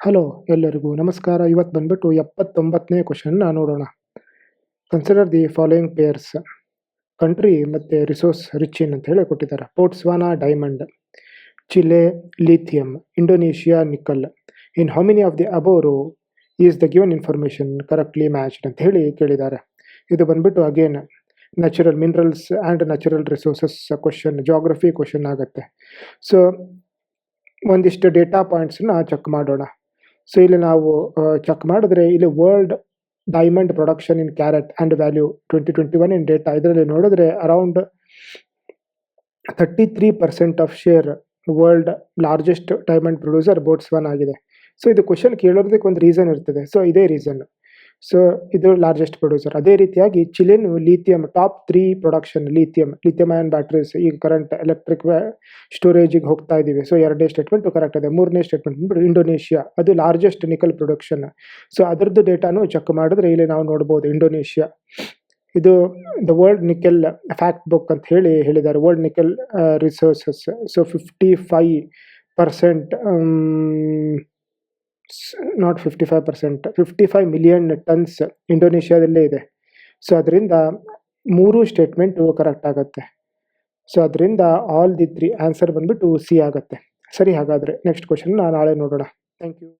Hello ಎಲ್ಲರಿಗೂ ನಮಸ್ಕಾರ. ಇವತ್ತು ಬಂದ್ಬಿಟ್ಟು ಎಪ್ಪತ್ತೊಂಬತ್ತನೇ ಕ್ವಶನ್ನ ನೋಡೋಣ. Consider the following pairs country ಮತ್ತು ರಿಸೋರ್ಸ್ ರಿಚ್ ಇನ್ ಅಂತ ಹೇಳಿ ಕೊಟ್ಟಿದ್ದಾರೆ. Botswana diamond Chile lithium Indonesia nickel in how many of the above is the given information correctly matched ಅಂತ ಹೇಳಿ ಕೇಳಿದ್ದಾರೆ. ಇದು ಬಂದ್ಬಿಟ್ಟು again natural minerals and natural resources question geography question ಆಗುತ್ತೆ. ಸೊ ಒಂದಿಷ್ಟು ಡೇಟಾ ಪಾಯಿಂಟ್ಸನ್ನ ಚೆಕ್ ಮಾಡೋಣ. ಸೊ ಇಲ್ಲಿ ನಾವು ಚೆಕ್ ಮಾಡಿದ್ರೆ ಇಲ್ಲಿ world diamond production in carat and value twenty twenty one in data ಇದರಲ್ಲಿ ನೋಡಿದ್ರೆ around thirty three percent of share world largest diamond producer one ಆಗಿದೆ. ಸೊ ಇದು ಕ್ವಶನ್ ಕೇಳೋದಕ್ಕೆ ಒಂದು ರೀಸನ್ ಇರ್ತದೆ. ಸೊ ಇದೇ ರೀಸನ್ ಸೊ ಇದು ಲಾರ್ಜೆಸ್ಟ್ ಪ್ರೊಡ್ಯೂಸರ್ ಅದೇ ರೀತಿಯಾಗಿ ಚಿಲೆನು lithium top three production lithium lithium ion batteries ಈಗ ಕರೆಂಟ್ ಎಲೆಕ್ಟ್ರಿಕ್ ಸ್ಟೋರೇಜಿಗೆ ಹೋಗ್ತಾ ಇದ್ದೀವಿ. ಸೊ ಎರಡನೇ ಸ್ಟೇಟ್ಮೆಂಟ್ ಕರೆಕ್ಟ್ ಇದೆ ಮೂರನೇ ಸ್ಟೇಟ್ಮೆಂಟ್ ಇಂಡೋನೇಷಿಯಾ ಅದು ಲಾರ್ಜೆಸ್ಟ್ ನಿಕಲ್ ಪ್ರೊಡಕ್ಷನ್ ಸೊ ಅದರದ್ದು ಡೇಟಾನು ಚೆಕ್ ಮಾಡಿದ್ರೆ ಇಲ್ಲಿ ನಾವು ನೋಡ್ಬೋದು ಇಂಡೋನೇಷಿಯಾ ಇದು the world nickel fact book ಅಂತ ಹೇಳಿ ಹೇಳಿದ್ದಾರೆ. World nickel resources so fifty five percent not fifty five percent fifty five million tons ಇಂಡೋನೇಷ್ಯಾದಲ್ಲೇ ಇದೆ. ಸೊ ಅದರಿಂದ ಮೂರು ಸ್ಟೇಟ್ಮೆಂಟು ಕರೆಕ್ಟ್ ಆಗುತ್ತೆ. ಸೊ ಅದರಿಂದ ಆಲ್ ದಿ ತ್ರೀ ಆನ್ಸರ್ ಬಂದುಬಿಟ್ಟು ಸಿ ಆಗುತ್ತೆ. ಸರಿ ಹಾಗಾದರೆ ನೆಕ್ಸ್ಟ್ ಕ್ವಶನ್ ನಾಳೆ ನೋಡೋಣ. Thank you